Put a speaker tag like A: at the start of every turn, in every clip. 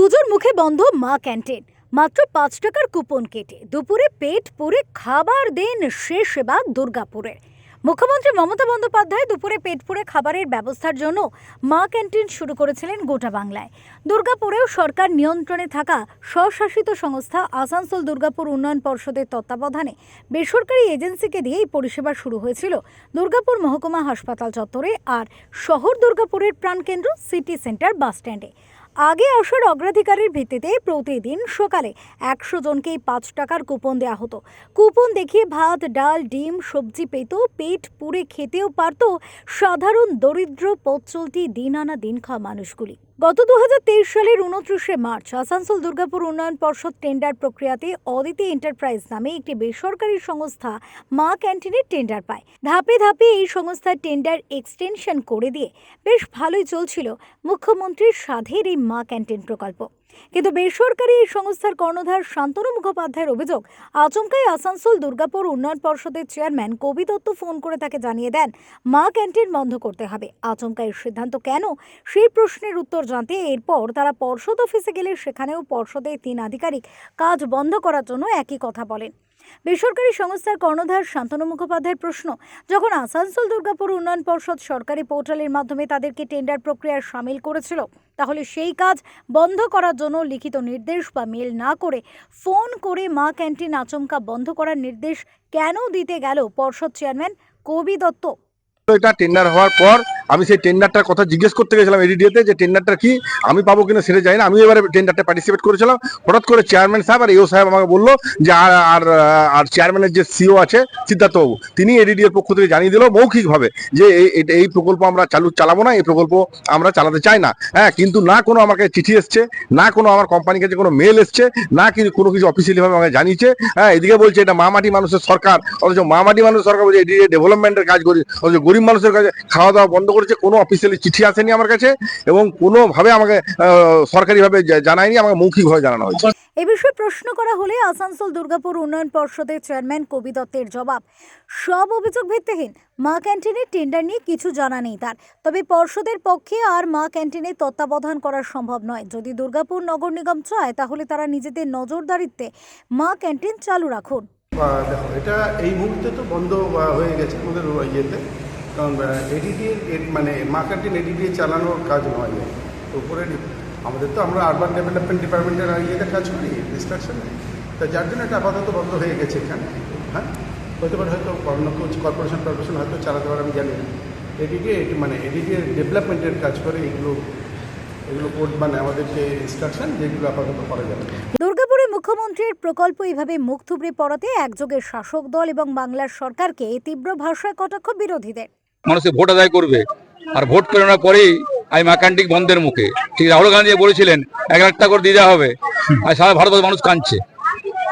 A: পুজোর মুখে বন্ধ মা ক্যান্টিন। মাত্র পাঁচ টাকার কুপন কেটে দুপুরে পেট পুরে খাবার দেন শেষ সেবা দুর্গাপুরে। মুখ্যমন্ত্রী মমতা বন্দ্যোপাধ্যায় দুপুরে পেট পুরে খাবারের ব্যবস্থার জন্য মা ক্যান্টিন শুরু করেছিলেন গোটা বাংলায়। দুর্গাপুরেও সরকার নিয়ন্ত্রণে থাকা স্বশাসিত সংস্থা আসানসোল দুর্গাপুর উন্নয়ন পর্ষদের তত্ত্বাবধানে বেসরকারি এজেন্সিকে দিয়ে এই পরিষেবা শুরু হয়েছিল দুর্গাপুর মহকুমা হাসপাতাল চত্বরে আর শহর দুর্গাপুরের প্রাণকেন্দ্র সিটি সেন্টার বাস স্ট্যান্ডে আগে আসার অগ্রাধিকারের ভিত্তিতে প্রতিদিন সকালে একশো জনকে পাঁচ টাকার কুপন দেওয়া হতো। কুপন দেখিয়ে ভাত, ডাল, ডিম, সবজি পেত, পেট পুড়ে খেতেও পারত সাধারণ দরিদ্র পথ চলতি দিন আনা দিন খাওয়া মানুষগুলি। গত দুহাজার তেইশ সালের উনত্রিশে মার্চ, আসানসোল দুর্গাপুর উন্নয়ন পর্ষদ টেন্ডার প্রক্রিয়াতে অদিতি এন্টারপ্রাইজ নামে একটি বেসরকারি সংস্থা মা ক্যান্টিনের টেন্ডার পায়। ধাপে ধাপে এই সংস্থার টেন্ডার এক্সটেনশন করে দিয়ে বেশ ভালোই চলছিল। মুখ্যমন্ত্রীর সাধের এই মা ক্যান্টিন প্রকল্প। কিন্তু বেসরকারি এই সংস্থার কর্ণধার শান্তনু মুখোপাধ্যায়ের অভিযোগ, আচমকাই আসানসোল দুর্গাপুর উন্নয়ন পর্ষদের চেয়ারম্যান কবি দত্ত ফোন করে তাকে জানিয়ে দেন, মা ক্যান্টিন বন্ধ করতে হবে। আচমকাই সিদ্ধান্ত কেন? সেই প্রশ্নের উত্তর জানতে এরপর তারা পর্ষদ অফিসে গেলে সেখানেও পর্ষদের তিন আধিকারিক কাজ বন্ধ করার জন্য একই কথা বলেন। বেসরকারি সংস্থার কর্ণধার শান্তনু মুখোপাধ্যায়ের প্রশ্ন, যখন আসানসোল দুর্গাপুর উন্নয়ন পর্ষদ সরকারি পোর্টালের মাধ্যমে তাদেরকে টেন্ডার প্রক্রিয়ায় সামিল করেছিল তাহলে সেই কাজ বন্ধ করার জন্য লিখিত নির্দেশ বা মেল না করে ফোন করে মা ক্যান্টিন আচমকা বন্ধ করার নির্দেশ কেন দিতে গেল পর্ষদ চেয়ারম্যান কবি দত্ত?
B: এটা টেন্ডার হওয়ার পর আমি সেই টেন্ডারটার কথা জিজ্ঞেস করতে গেছিলাম এডিডিওতে যে টেন্ডারটা কি, আমি পাবো কিনা সেটা জানি না। আমি এবারে টেন্ডারটা পার্টিসিপেট করেছিলাম। হঠাৎ করে চেয়ারম্যান সাহেব আর এও সাহেব আমাকে বলল যে, আর আর আর চেয়ারম্যানের যে সিও আছে, সিদ্ধার্থবাবু, তিনি এডিডিওর পক্ষ থেকে জানিয়ে দিল মৌখিকভাবে যে, এই প্রকল্প আমরা চালু, চালাবো না, এই প্রকল্প আমরা চালাতে চাই না। হ্যাঁ কিন্তু না কোনো আমাকে চিঠি এসছে, না কোনো আমার কোম্পানির কাছে কোনো মেল এসছে, না কিছু কোনো কিছু অফিসিয়ালি ভাবে আমাকে জানিয়েছে। হ্যাঁ এদিকে বলছে এটা মামাটি মানুষের সরকার, অথচ মামাটি মানুষের সরকার বলছে এদিকে ডেভেলপমেন্টের কাজ করি, অথচ গরিব মানুষের কাছে খাওয়া দাওয়া বন্ধ করেছে কোনো অফিসিয়ালি চিঠি আসেনি আমার কাছে এবং কোনোভাবে আমাকে আহ, সরকারিভাবে জানায়নি আমাকে মৌখিকভাবে জানানো হয়েছে।
A: এ বিষয়ে প্রশ্ন করা হলে আসানসোল দুর্গাপুর উন্নয়ন পর্ষদের চেয়ারম্যান কবি দত্তের জবাব। সব অভিযোগ ভিত্তিহীন। মা ক্যান্টিনের টেন্ডার নিয়ে কিছু জানা নেই তার। তবে পর্ষদের পক্ষে আর মা ক্যান্টিনের তত্ত্বাবধান করা সম্ভব নয়। যদি দুর্গাপুর নগর নিগম চায় তাহলে তারা নিজেদের নজরদারিত্বে মা ক্যান্টিন চালু রাখুন।
C: দেখো এটা এই মুহূর্তে তো বন্ধ হয়ে গেছে আমাদের ইয়েতে। কারণ এডিডিএ মানে মার্কেটিং এডিডিএ চালানোর কাজ নয়। উপরে আমাদের তো আমরা আরবান ডেভেলপমেন্ট ডিপার্টমেন্টের ইয়েতে কাজ করি ডিস্ট্রাকশনে তা যার জন্য এটা আপাতত বন্ধ হয়ে গেছে এখানে। হ্যাঁ? হতে পারে হয়তো অন্য কর্পোরেশন কর্পোরেশন হয়তো চালাতে পারে, আমি জানি না। এডিডিএ মানে এডিডিএ ডেভেলপমেন্টের কাজ করে এগুলো এগুলো কোড মানে আমাদেরকে ইনস্ট্রাকশন যেগুলো আপাতত করা যাবে।
A: দুর্গাপুরে মুখ্যমন্ত্রীর প্রকল্প এইভাবে মুখ থুবড়ে পড়াতে একযোগে শাসক দল এবং বাংলার সরকারকে তীব্র ভাষায় কটাক্ষ বিরোধীদের।
D: মানুষের ভোট আদায় করবে। আর ভোট পেরোনোর পরেই আমি মাকান্টিক বন্ধের মুখে। ঠিক রাহুল গান্ধী বলেছিলেন, এক টাকা করে দিয়ে হবে। আর সারা ভারতবর্ষের মানুষ কাঁদছে।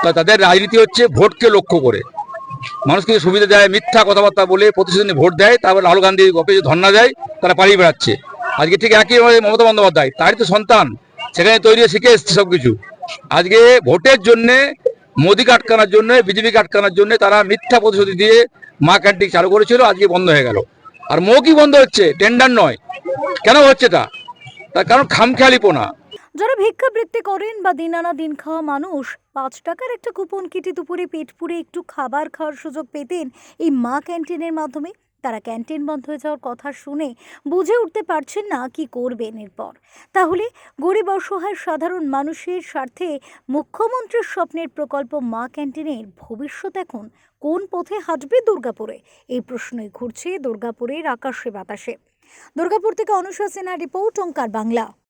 D: তা তাদের রাজনীতি হচ্ছে ভোটকে লক্ষ্য করে। মানুষকে সুবিধা দেয়, মিথ্যা কথাবার্তা বলে প্রতিশ্রুতি ভোট দেয়, তারপর রাহুল গান্ধী অফিসে ধর্না দেয়, তারা পালিয়ে বেড়াচ্ছে। আজকে ঠিক একইভাবে মমতা বন্দ্যোপাধ্যায়, তারই তো সন্তান, সেখানে তৈরি শিখে এসছে সবকিছু। আজকে ভোটের জন্য, মোদীকে আটকানোর জন্য, বিজেপিকে আটকানোর জন্য তারা মিথ্যা প্রতিশ্রুতি দিয়ে মা ক্যান্টিন চালু করেছিল, আজকে বন্ধ হয়ে গেল। আর মৌকি বন্ধ হচ্ছে? টেন্ডার নয়। কেন হচ্ছে তা? তার কারণ খামখেয়ালিপনা।
A: যারা ভিক্ষাবৃত্তি করেন বা দিন আনা দিন খাওয়া মানুষ, পাঁচ টাকার একটা কুপন কেটে দুপুরে পেট পুরে একটু খাবার খাওয়ার সুযোগ পেতেন এই মা ক্যান্টিনের মাধ্যমে। তারা ক্যান্টিন বন্ধ হয়ে যাওয়ার কথা শুনে বুঝে উঠতে পারছেন না কি করবেন এরপর। তাহলে গরিব অসহায় সাধারণ মানুষের স্বার্থে মুখ্যমন্ত্রীর স্বপ্নের প্রকল্প মা ক্যান্টিনের ভবিষ্যৎ এখন কোন পথে হাঁটবে দুর্গাপুরে? এই প্রশ্নই ঘুরছে দুর্গাপুরের আকাশে বাতাসে। দুর্গাপুর থেকে অনুশাসনা রিপোর্ট, ওঙ্কার বাংলা।